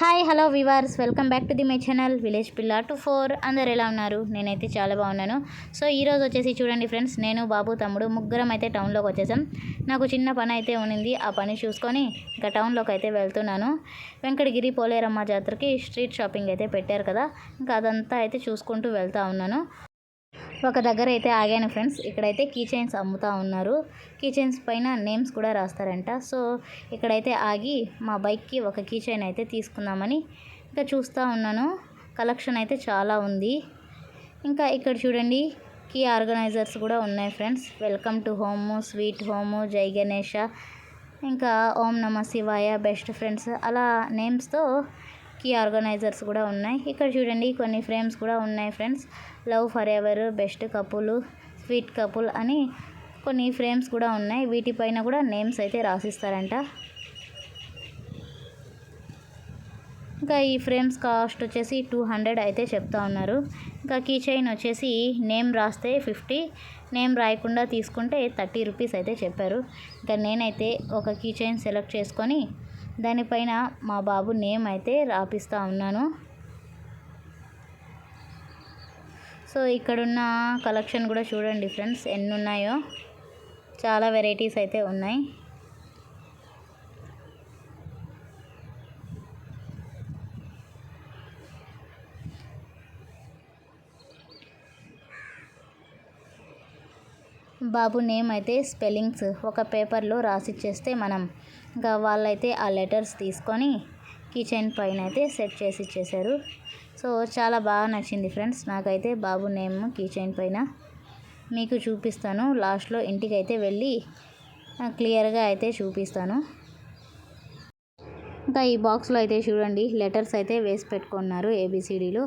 Hi hello viewers welcome back to the my channel village పిల్ల two four. అందరు ఎలా ఉన్నారు? నేనైతే చాలా బాగున్నాను. సో ఈరోజు వచ్చేసి చూడండి ఫ్రెండ్స్ నేను బాబు తమ్ముడు ముగ్గురం అయితే టౌన్లోకి వచ్చేసాం. నాకు చిన్న పని అయితే ఉన్నింది. ఆ పని చూసుకొని ఇంకా టౌన్లోకి అయితే వెళ్తున్నాను. వెంకటగిరి పోలేరమ్మ జాతరకి స్ట్రీట్ షాపింగ్ అయితే పెట్టారు కదా. ఇంకా అదంతా అయితే చూసుకుంటూ వెళ్తూ ఉన్నాను. ఒక దగ్గర అయితే ఆగాను ఫ్రెండ్స్. ఇక్కడైతే కీ చైన్స్ అమ్ముతూ ఉన్నారు. కీ చైన్స్ పైన నేమ్స్ కూడా రాస్తారంట. సో ఇక్కడైతే ఆగి మా బైక్కి ఒక కీ చైన్ అయితే తీసుకుందామని ఇంకా చూస్తూ ఉన్నాను. కలెక్షన్ అయితే చాలా ఉంది. ఇంకా ఇక్కడ చూడండి కీ ఆర్గనైజర్స్ కూడా ఉన్నాయి friends. Welcome to home sweet home జై గణేష. ఇంకా ఓం నమ శివాయ బెస్ట్ ఫ్రెండ్స్. అలా నేమ్స్తో కీ ఆర్గనైజర్స్ కూడా ఉన్నాయి. ఇక్కడ చూడండి కొన్ని ఫ్రేమ్స్ కూడా ఉన్నాయి friends. Love forever best couple sweet couple అని కొన్ని ఫ్రేమ్స్ కూడా ఉన్నాయి. వీటిపైన కూడా నేమ్స్ అయితే రాసిస్తారంట. ఇంకా ఈ ఫ్రేమ్స్ కాస్ట్ వచ్చేసి టూ హండ్రెడ్ అయితే చెప్తా ఉన్నారు. ఇంకా కీ చైన్ వచ్చేసి నేమ్ రాస్తే ఫిఫ్టీ నేమ్ రాయకుండా తీసుకుంటే థర్టీ రూపీస్ అయితే చెప్పారు. ఇంకా నేనైతే ఒక కీ చైన్ సెలెక్ట్ చేసుకొని దానిపైన మా బాబు నేమ్ అయితే రాపిస్తూ ఉన్నాను. సో ఇక్కడున్న కలెక్షన్ కూడా చూడండి ఫ్రెండ్స్ ఎన్ని ఉన్నాయో చాలా వెరైటీస్ అయితే ఉన్నాయి. బాబు నేమ్ అయితే స్పెల్లింగ్స్. ఒక పేపర్లో రాసిచ్చేస్తే మనం ఇంకా వాళ్ళైతే ఆ లెటర్స్ తీసుకొని కిచెన్ పైన అయితే సెట్ చేసి ఇచ్చేసారు సో చాలా బాగా నచ్చింది ఫ్రెండ్స్. నాకైతే బాబు నేమ్ కిచెన్ పైన మీకు చూపిస్తాను. లాస్ట్లో ఇంటికి అయితే వెళ్ళి క్లియర్గా అయితే చూపిస్తాను. ఇంకా ఈ బాక్స్లో అయితే చూడండి లెటర్స్ అయితే వేసి పెట్టుకున్నారు ఏబిసిడీలు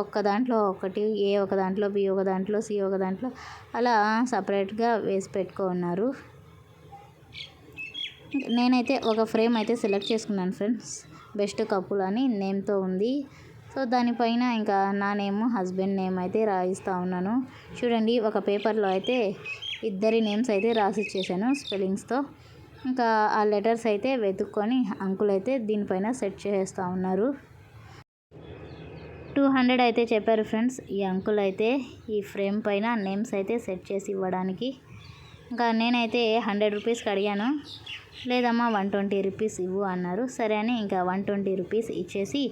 ఒక్క దాంట్లో ఒకటి ఏ ఒక దాంట్లో బి ఒక దాంట్లో సి ఒక దాంట్లో అలా సపరేట్గా వేసి పెట్టుకున్నారు. నేనైతే ఒక ఫ్రేమ్ అయితే సెలెక్ట్ చేసుకున్నాను ఫ్రెండ్స్ బెస్ట్ కప్పుల్ అని నేమ్తో ఉంది. సో దానిపైన ఇంకా నా నేమ్ హస్బెండ్ నేమ్ అయితే రాయిస్తూ ఉన్నాను. చూడండి ఒక పేపర్లో అయితే ఇద్దరి నేమ్స్ అయితే రాసి ఇచ్చేసాను స్పెల్లింగ్స్తో. ఇంకా ఆ లెటర్స్ అయితే వెతుక్కొని అంకుల్ అయితే దీనిపైన సెట్ చేస్తూ ఉన్నారు. టూ హండ్రెడ్ అయితే చెప్పారు ఫ్రెండ్స్. ఈ అంకుల్ అయితే ఈ ఫ్రేమ్ పైన నేమ్స్ అయితే సెట్ చేసి ఇవ్వడానికి. ఇంకా నేనైతే హండ్రెడ్ రూపీస్కి అడిగాను లేదమ్మా వన్ ట్వంటీ రూపీస్ ఇవ్వు అన్నారు. సరే అని ఇంకా వన్ ట్వంటీ రూపీస్ ఇచ్చేసి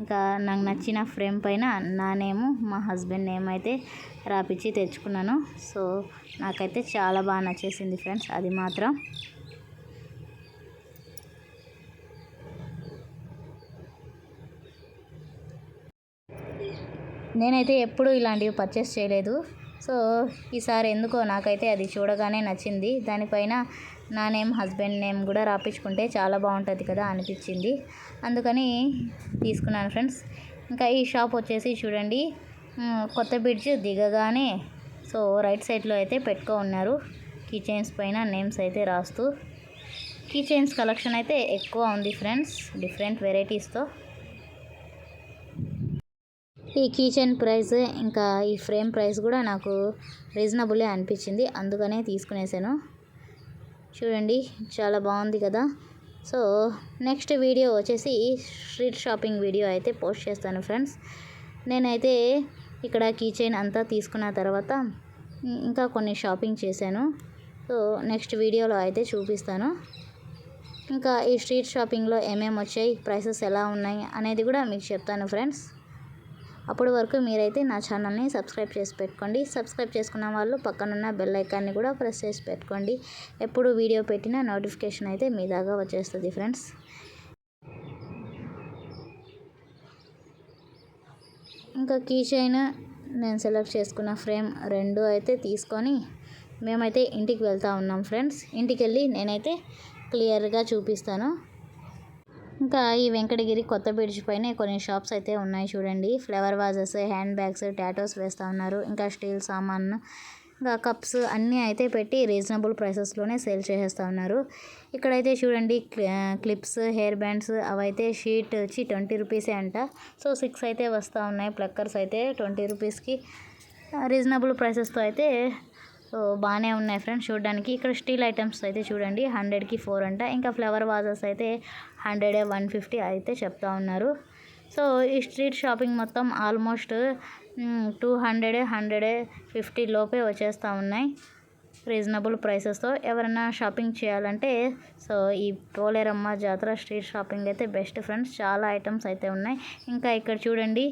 ఇంకా నాకు నచ్చిన ఫ్రేమ్ పైన నా నేము మా హస్బెండ్ నేమ్ అయితే రాపిచ్చి తెచ్చుకున్నాను. సో నాకైతే చాలా బాగా నచ్చేసింది ఫ్రెండ్స్. అది మాత్రం. నేనైతే ఎప్పుడూ ఇలాంటివి పర్చేస్ చేయలేదు. సో ఈసారి ఎందుకో నాకైతే అది చూడగానే నచ్చింది. దానిపైన నా నేమ్ హస్బెండ్ నేమ్ కూడా రాపించుకుంటే చాలా బాగుంటుంది కదా అనిపించింది అందుకని తీసుకున్నాను ఫ్రెండ్స్ ఇంకా ఈ షాప్ వచ్చేసి చూడండి. కొత్త బ్రిడ్జ్ దిగగానే సో రైట్ సైడ్లో అయితే పెట్టుకో ఉన్నారు. చైన్స్ పైన నేమ్స్ అయితే రాస్తూ. చైన్స్ కలెక్షన్ అయితే ఎక్కువ ఉంది ఫ్రెండ్స్ డిఫరెంట్ వెరైటీస్తో ఈ కీచెన్ ప్రైస్ ఇంకా ఈ ఫ్రేమ్ ప్రైస్ కూడా నాకు రీజనబులే అనిపించింది. అందుకనే తీసుకునేసాను. చూడండి చాలా బాగుంది కదా. సో నెక్స్ట్ వీడియో వచ్చేసి స్ట్రీట్ షాపింగ్ వీడియో అయితే పోస్ట్ చేస్తాను ఫ్రెండ్స్ నేనైతే ఇక్కడ కీచెన్ అంతా తీసుకున్న తర్వాత ఇంకా కొన్ని షాపింగ్ చేశాను. సో నెక్స్ట్ వీడియోలో అయితే చూపిస్తాను. ఇంకా ఈ స్ట్రీట్ షాపింగ్లో ఏమేమి వచ్చాయి ప్రైసెస్ ఎలా ఉన్నాయి అనేది కూడా మీకు చెప్తాను ఫ్రెండ్స్ అప్పటి వరకు మీరైతే నా ఛానల్ని సబ్స్క్రైబ్ చేసి పెట్టుకోండి. సబ్స్క్రైబ్ చేసుకున్న వాళ్ళు పక్కనున్న బెల్ ఐకాన్ని కూడా ప్రెస్ చేసి పెట్టుకోండి. ఎప్పుడు వీడియో పెట్టినా నోటిఫికేషన్ అయితే మీ దాకా వచ్చేస్తుంది ఫ్రెండ్స్. ఇంకా కీ చైన్ నేను సెలెక్ట్ చేసుకున్న ఫ్రేమ్ రెండు అయితే తీసుకొని మేమైతే ఇంటికి వెళ్తూ ఉన్నాం ఫ్రెండ్స్. ఇంటికి వెళ్ళి నేనైతే క్లియర్గా చూపిస్తాను. ఇంకా ఈ వెంకటగిరి కొత్త బ్రిడ్జ్ పైన కొన్ని షాప్స్ అయితే ఉన్నాయి చూడండి. Flower vases hand bags tattoos వేస్తూ ఉన్నారు. ఇంకా స్టీల్ సామాన్ ఇంకా కప్స్ అన్నీ అయితే పెట్టి రీజనబుల్ ప్రైసెస్లోనే సేల్ చేసేస్తూ ఉన్నారు. ఇక్కడైతే చూడండి క్లిప్స్ హెయిర్ బ్యాండ్స్ అవైతే షీట్ వచ్చి ట్వంటీ రూపీసే అంట. సో సిక్స్ అయితే వస్తూ ఉన్నాయి. ప్లక్కర్స్ అయితే ట్వంటీ రూపీస్కి రీజనబుల్ ప్రైసెస్తో అయితే సో బాగానే ఉన్నాయి ఫ్రెండ్స్ చూడడానికి. ఇక్కడ స్టీల్ ఐటమ్స్ అయితే చూడండి హండ్రెడ్కి ఫోర్ అంట. ఇంకా ఫ్లవర్ వాజెస్ అయితే హండ్రెడ్ వన్ ఫిఫ్టీ అయితే చెప్తా ఉన్నారు. సో ఈ స్ట్రీట్ షాపింగ్ మొత్తం almost two hundred hundred fifty లోపే వచ్చేస్తూ ఉన్నాయి. రీజనబుల్ ప్రైసెస్తో ఎవరైనా షాపింగ్ చేయాలంటే సో ఈ పోలేరమ్మ జాతర స్ట్రీట్ షాపింగ్ అయితే బెస్ట్ ఫ్రెండ్స్ చాలా ఐటమ్స్ అయితే ఉన్నాయి. ఇంకా ఇక్కడ చూడండి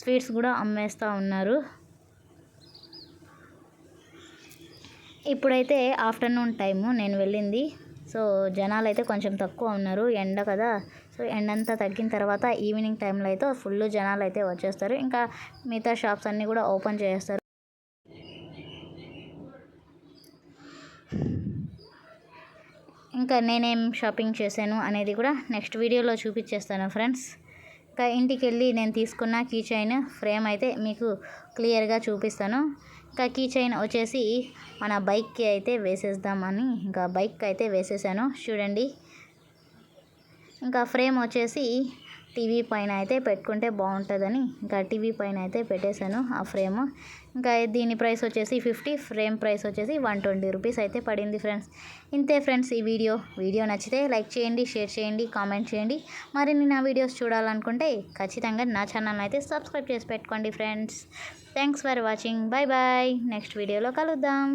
స్వీట్స్ కూడా అమ్మేస్తూ ఉన్నారు. ఇప్పుడైతే ఆఫ్టర్నూన్ టైము నేను వెళ్ళింది. సో జనాలు అయితే కొంచెం తక్కువ ఉన్నారు ఎండ కదా. సో ఎండ అంతా తగ్గిన తర్వాత ఈవినింగ్ టైంలో అయితే ఫుల్ జనాలు అయితే వచ్చేస్తారు. ఇంకా మిగతా షాప్స్ అన్నీ కూడా ఓపెన్ చేస్తారు ఇంకా నేనేం షాపింగ్ చేశాను అనేది కూడా నెక్స్ట్ వీడియోలో చూపించేస్తాను ఫ్రెండ్స్. ఇంటికి వెళ్ళి నేను తీసుకున్న కీ చైన్ ఫ్రేమ్ అయితే మీకు క్లియర్గా చూపిస్తాను. ఇంకా కీ చైన్ వచ్చేసి మన బైక్కి అయితే వేసేద్దామని ఇంకా బైక్ అయితే వేసేసాను. చూడండి. ఇంకా ఫ్రేమ్ వచ్చేసి టీవీ పైన అయితే పెట్టుకుంటే బాగుంటుందని ఇంకా టీవీ పైన అయితే పెట్టేశాను ఆ ఫ్రేమ్. ఇంకా దీని ప్రైస్ వచ్చేసి ఫిఫ్టీ ఫ్రేమ్ ప్రైస్ వచ్చేసి వన్ ట్వంటీ రూపీస్ అయితే పడింది ఫ్రెండ్స్. ఇంతే ఫ్రెండ్స్ ఈ వీడియో. వీడియో నచ్చితే లైక్ చేయండి షేర్ చేయండి కామెంట్ చేయండి. మరిన్ని నా వీడియోస్ చూడాలనుకుంటే ఖచ్చితంగా నా ఛానల్ అయితే సబ్స్క్రైబ్ చేసి పెట్టుకోండి friends. Thanks for watching. Bye bye next వీడియోలో కలుద్దాం.